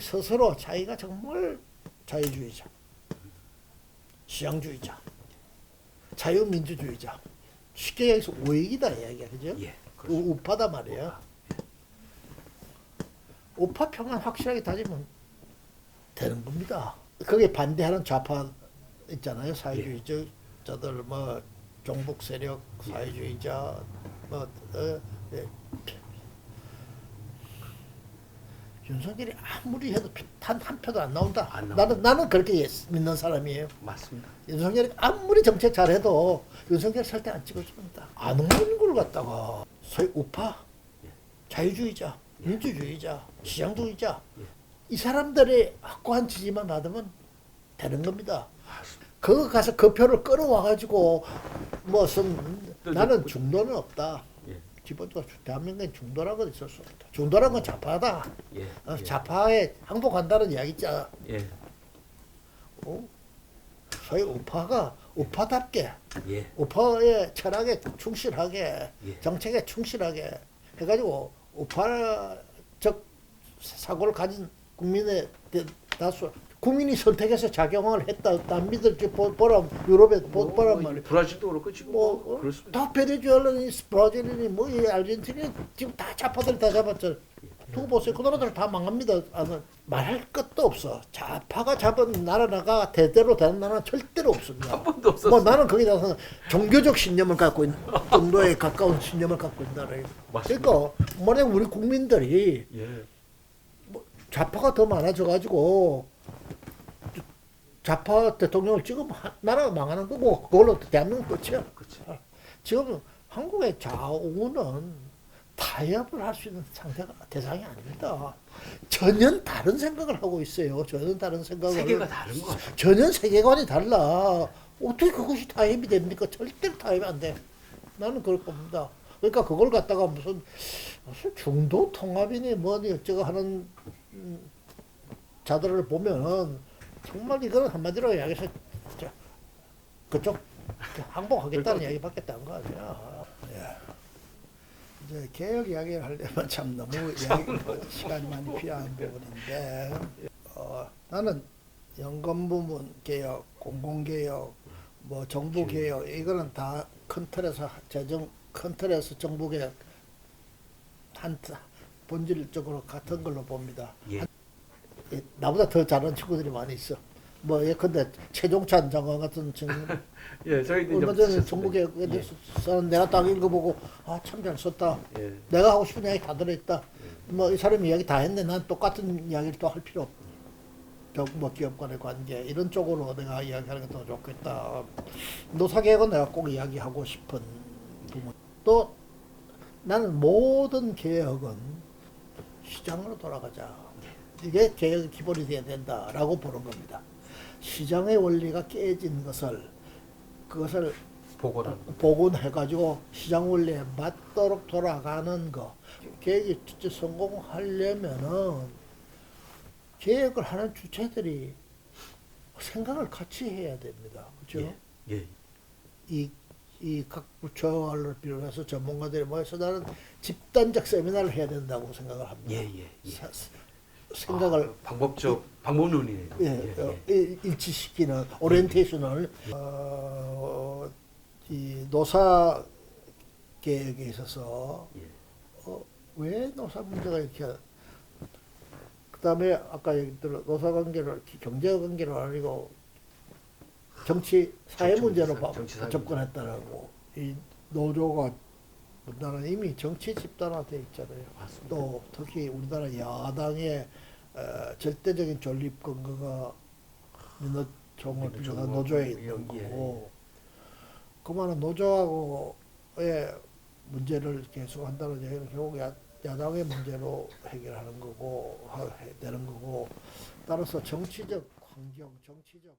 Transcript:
스스로 자기가 정말 자유주의자, 시장주의자, 자유민주주의자. 쉽게 얘기해서 우익이다 이야기야, 그죠? 예. 그 그렇습니다. 우파다 말이에요. 우파 평은 확실하게 따지면 되는 겁니다. 거기에 반대하는 좌파 있잖아요. 사회주의자들 뭐 종북 세력 사회주의자 뭐 어, 예. 윤석열이 아무리 해도 단 한 표도 안 나온다. 안 나온다. 나는 나는 그렇게 예- 믿는 사람이에요. 맞습니다. 윤석열이 아무리 정책 잘해도 윤석열 설때 안 찍어줍니다. 안 오는 걸 갖다가 소위 우파, 자유주의자, 민주주의자, 시장주의자 이 사람들의 확고한 지지만 받으면 되는 겁니다. 그거 가서 그 표를 끌어와가지고 무슨 또 나는 이제- 중도는 없다. 예. 기본적으로 대한민국에 중도라는 건 있을 수 없다. 중도라는 건 좌파다. 예. 어, 예. 좌파에 항복한다는 이야기 있잖아. 예. 어? 소위 우파가 우파답게 예. 우파의 철학에 충실하게 예. 정책에 충실하게 해가지고 우파적 사고를 가진 국민의 대- 다수 국민이 선택해서 작용을 했다 안 믿을지 보- 보라 유럽에 보- 뭐, 보란 뭐, 말이야. 브라질도 그렇고 지금 뭐 뭐. 다 베네수엘라니 브라질이니 뭐이 아르헨티나 지금 다 좌파들 다 잡았잖아. 두고 보세요. 그 나라들 다 망합니다. 아는 말할 것도 없어. 좌파가 잡은 나라가 대대로 되는 나라는 절대로 없습니다. 한 번도 없었어. 뭐 나는 거기다 가 종교적 신념을 갖고 있는 정도에 가까운 신념을 갖고 있는 나라예요. 그러니까 만약 우리 국민들이 예. 좌파가 더 많아져 가지고 좌파 대통령을 하- 나라가 망하는 거고 그걸로 대한민국 끝이야. 그렇죠. 지금 한국의 좌우는 타협을 할 수 있는 상태가 대상이 아닙니다. 전혀 다른 생각을 하고 있어요. 전혀 다른 생각을. 세계가 다른 거. 전혀 세계관이 달라. 어떻게 그것이 타협이 됩니까? 절대로 타협이 안 돼. 나는 그럴 겁니다. 그러니까 그걸 갖다가 무슨 무슨 중도 통합이니 뭐니 어쩌고 하는 음, 자들을 보면은 정말 이거는 한마디로 이야기해서 진짜 그쪽 항복하겠다는 이야기밖에 안거 아니야. 예. 이제 개혁 이야기를 하려면 참 너무 이야기 시간이 많이 필요한 부분인데 어, 나는 연금 부문 개혁, 공공 개혁, 뭐 정부 개혁 이거는 다 큰 틀에서 재정 큰 틀에서 정부 개혁 한 트- 본질적으로 같은 걸로 봅니다. 예. 예, 나보다 더 잘하는 친구들이 많이 있어. 뭐 예컨대 최종찬 장관 같은 친구 예, 저희도 얼마 전에 정부개혁에 예. 대해서 내가 딱 읽어보고 아 참 잘 썼다. 예. 내가 하고 싶은 이야기 다 들어있다. 뭐 이 사람 이야기 다 했는데 난 똑같은 이야기를 또 할 필요 없. 정부 기업 간의 관계 이런 쪽으로 내가 이야기하는 게 더 좋겠다. 노사개혁은 내가 꼭 이야기하고 싶은 부분. 또 나는 모든 개혁은 시장으로 돌아가자. 이게 개혁의 기본이 돼야 된다라고 보는 겁니다. 시장의 원리가 깨진 것을 그것을 보고는 복원해가지고 시장 원리에 맞도록 돌아가는 거. 계획이 진짜 성공하려면은 계획을 하는 주체들이 생각을 같이 해야 됩니다. 그렇죠? 예. 예. 이, 이각 부처를 비롯해서 전문가들이 모여서 나는 집단적 세미나를 해야 된다고 생각을 합니다. 예, 예, 예. 사- 생각을 아, 방법적 방법론이네요. 예, 예, 어, 예. 일- 일치시키는 오리엔테이션을 어, 이 노사 계획에 있어서 예. 어, 왜 노사 문제가 이렇게 그다음에 아까 얘기 들어 노사 관계를 경제 관계로 아니고 정치 사회 문제로 정치 접근했다라고 이 노조가 우리나라 이미 정치 집단화돼 있잖아요. 맞습니다. 또 특히 우리나라 야당의 어, 절대적인 존립 근거가 비롯한 민노총과 노조에 예, 있는 예. 거고 그만한 노조하고의 문제를 계속 한다는 얘기는 결국 야, 야당의 문제로 해결하는 거고 하- 해- 되는 거고 따라서 정치적 환경, 정치적